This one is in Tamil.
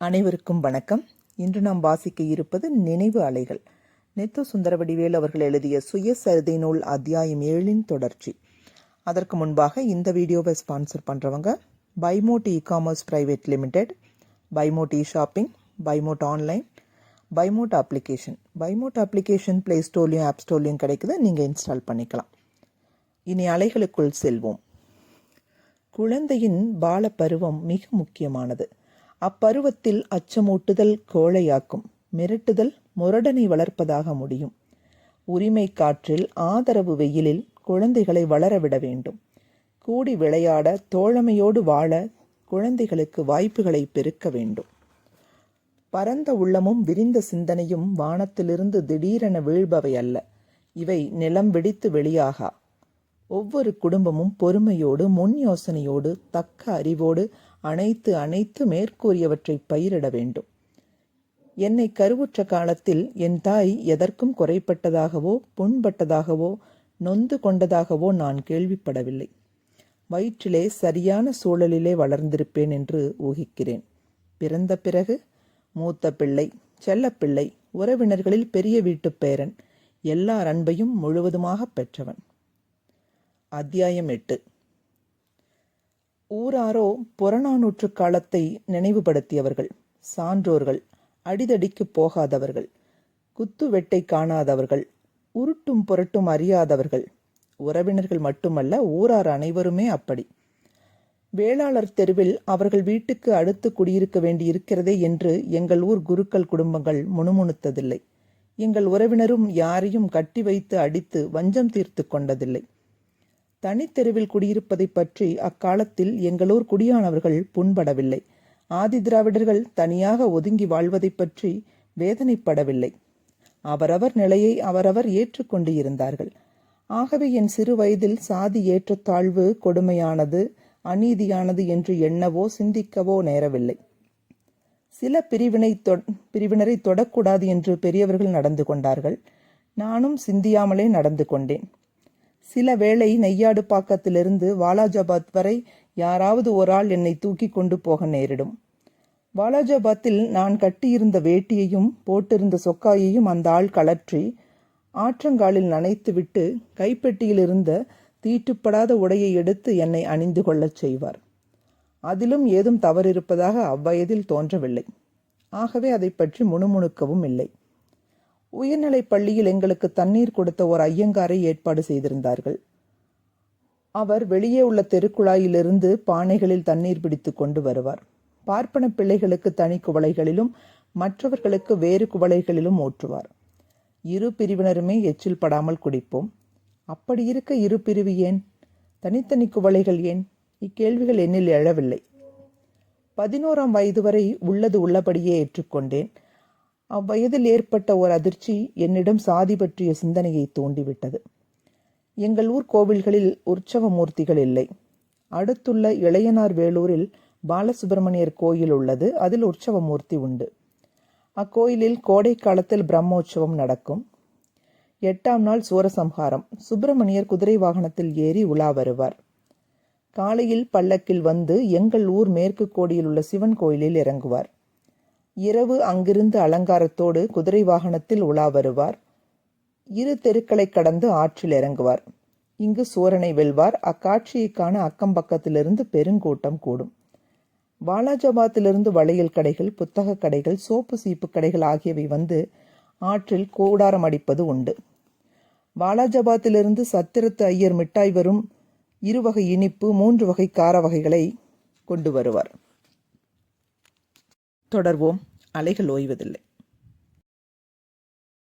அனைவருக்கும் வணக்கம். இன்று நாம் வாசிக்க இருப்பது நினைவு அலைகள். நெத்து சுந்தரவடிவேல் அவர்கள் எழுதிய சுயசரிதை நூல் அத்தியாயம் ஏழின் தொடர்ச்சி. அதற்கு முன்பாக இந்த வீடியோவை ஸ்பான்சர் பண்ணுறவங்க Bymode e commerce private limited பைமோட் e shopping பைமோட் online பைமோட் application பைமோட் application play ஸ்டோர்லையும் ஆப் ஸ்டோர்லையும் கிடைக்குது. நீங்கள் இன்ஸ்டால் பண்ணிக்கலாம். இனி அலைகளுக்குள் செல்வோம். குழந்தையின் பால பருவம் மிக முக்கியமானது. அப்பருவத்தில் அச்சமூட்டுதல் கோழையாக்கும். மிரட்டுதல் முரடனை வளர்ப்பதாக முடியும். உரிமை காற்றில் ஆதரவு வெயிலில் குழந்தைகளை வளரவிட வேண்டும். கூடி விளையாட தோழமையோடு வாழ குழந்தைகளுக்கு வாய்ப்புகளை பெருக்க வேண்டும். பரந்த உள்ளமும் விரிந்த சிந்தனையும் வானத்திலிருந்து திடீரென வீழ்பவை அல்ல. இவை நிலம் வெடித்து வெளியாகா. ஒவ்வொரு குடும்பமும் பொறுமையோடு முன் யோசனையோடு தக்க அறிவோடு அனைத்து அனைத்து மேற்கூறியவற்றை பயிரிட வேண்டும். என்னை கருவுற்ற காலத்தில் என் தாய் எதற்கும் குறைப்பட்டதாகவோ புண்பட்டதாகவோ நொந்து கொண்டதாகவோ நான் கேள்விப்படவில்லை. வயிற்றிலே சரியான சூழலிலே வளர்ந்திருப்பேன் என்று ஊகிக்கிறேன். பிறந்த பிறகு மூத்த பிள்ளை செல்லப்பிள்ளை உறவினர்களில் பெரிய வீட்டுப் பேரன் எல்லார் அன்பையும் முழுவதுமாக பெற்றவன். அத்தியாயம் எட்டு. ஊராரோ புறநானூற்று காலத்தை நினைவுபடுத்தியவர்கள் சான்றோர்கள் அடிதடிக்கு போகாதவர்கள் குத்து வெட்டை காணாதவர்கள் உருட்டும் புரட்டும் அறியாதவர்கள் உறவினர்கள் மட்டுமல்ல ஊரார் அனைவருமே அப்படி. வேளாளர் தெருவில் அவர்கள் வீட்டுக்கு அடுத்து குடியிருக்க வேண்டியிருக்கிறதே என்று எங்கள் ஊர் குருக்கள் குடும்பங்கள் முணுமுணுத்ததில்லை. எங்கள் உறவினரும் யாரையும் கட்டி வைத்து அடித்து வஞ்சம் தீர்த்து கொண்டதில்லை. தனித்தெருவில் குடியிருப்பதை பற்றி அக்காலத்தில் எங்களூர் குடியானவர்கள் புண்படவில்லை. ஆதி திராவிடர்கள் தனியாக ஒதுங்கி வாழ்வதை பற்றி வேதனைப்படவில்லை. அவரவர் நிலையை அவரவர் ஏற்றுக்கொண்டு இருந்தார்கள் ஆகவே என் சிறு வயதில் சாதி ஏற்றத்தாழ்வு கொடுமையானது அநீதியானது என்று எண்ணவோ சிந்திக்கவோ நேரவில்லை. சில பிரிவினை பிரிவினரை தொடக்கூடாது என்று பெரியவர்கள் நடந்து கொண்டார்கள். நானும் சிந்தியாமலே நடந்து கொண்டேன். சில வேளை நெய்யாடு பாக்கத்திலிருந்து வாலாஜாபாத் வரை யாராவது ஒரு ஆள் என்னை தூக்கி கொண்டு போக நேரிடும். வாலாஜாபாத்தில் நான் கட்டியிருந்த வேட்டியையும் போட்டிருந்த சொக்காயையும் அந்த ஆள் கலற்றி ஆற்றங்காலில் நனைத்துவிட்டு கைப்பெட்டியில் இருந்த தீட்டுப்படாத உடையை எடுத்து என்னை அணிந்து கொள்ளச் செய்வார். அதிலும் ஏதும் தவறிருப்பதாக அவ்வயதில் தோன்றவில்லை. ஆகவே அதை பற்றி முணுமுணுக்கவும் இல்லை. உயர்நிலைப் பள்ளியில் எங்களுக்கு தண்ணீர் கொடுத்த ஒரு ஐயங்காரை ஏற்பாடு செய்திருந்தார்கள். அவர் வெளியே உள்ள தெருக்குழாயிலிருந்து பானைகளில் தண்ணீர் பிடித்து கொண்டு வருவார். பார்ப்பன பிள்ளைகளுக்கு தனி குவளைகளிலும் மற்றவர்களுக்கு வேறு குவளைகளிலும் ஊற்றுவார் இரு பிரிவினருமே எச்சில் படாமல் குடிப்போம். அப்படி இருக்க இரு பிரிவு ஏன்? தனித்தனி குவளைகள் ஏன்? இக்கேள்விகள் என்னில் எழவில்லை. பதினோராம் வயது வரை உள்ளது உள்ளபடியே ஏற்றுக்கொண்டேன். அவ்வயதில் ஏற்பட்ட ஒரு அதிர்ச்சி என்னிடம் சாதி பற்றிய சிந்தனையை தூண்டிவிட்டது. எங்கள் ஊர் கோவில்களில் உற்சவ மூர்த்திகள் இல்லை. அடுத்துள்ள இளையனார் வேலூரில் பாலசுப்பிரமணியர் கோயில் உள்ளது. அதில் உற்சவ மூர்த்தி உண்டு. அக்கோயிலில் கோடை காலத்தில் பிரம்மோற்சவம் நடக்கும். எட்டாம் நாள் சூரசம்ஹாரம். சுப்பிரமணியர் குதிரை வாகனத்தில் ஏறி உலா வருவார். காலையில் பல்லக்கில் வந்து எங்கள் ஊர் மேற்கு கோடியில் உள்ள சிவன் கோயிலில் இறங்குவார். இரவு அங்கிருந்து அலங்காரத்தோடு குதிரை வாகனத்தில் உலா வருவார். இரு தெருக்களை கடந்து ஆற்றில் இறங்குவார். இங்கு சூரனை வெல்வார். அக்காட்சியை காண அக்கம் பக்கத்திலிருந்து பெருங்கூட்டம் கூடும். வாலாஜபாத்திலிருந்து வளையல் கடைகள் புத்தக கடைகள் சோப்பு சீப்பு கடைகள் ஆகியவை வந்து ஆற்றில் கூடாரம் அடிப்பது உண்டு. வாலாஜாபாத்திலிருந்து சத்திரத்து ஐயர் மிட்டாய் வரும் இருவகை இனிப்பு மூன்று வகை கார வகைகளை கொண்டு வருவார். தொடர்வோம். அலைகள் ஓய்வதில்லை.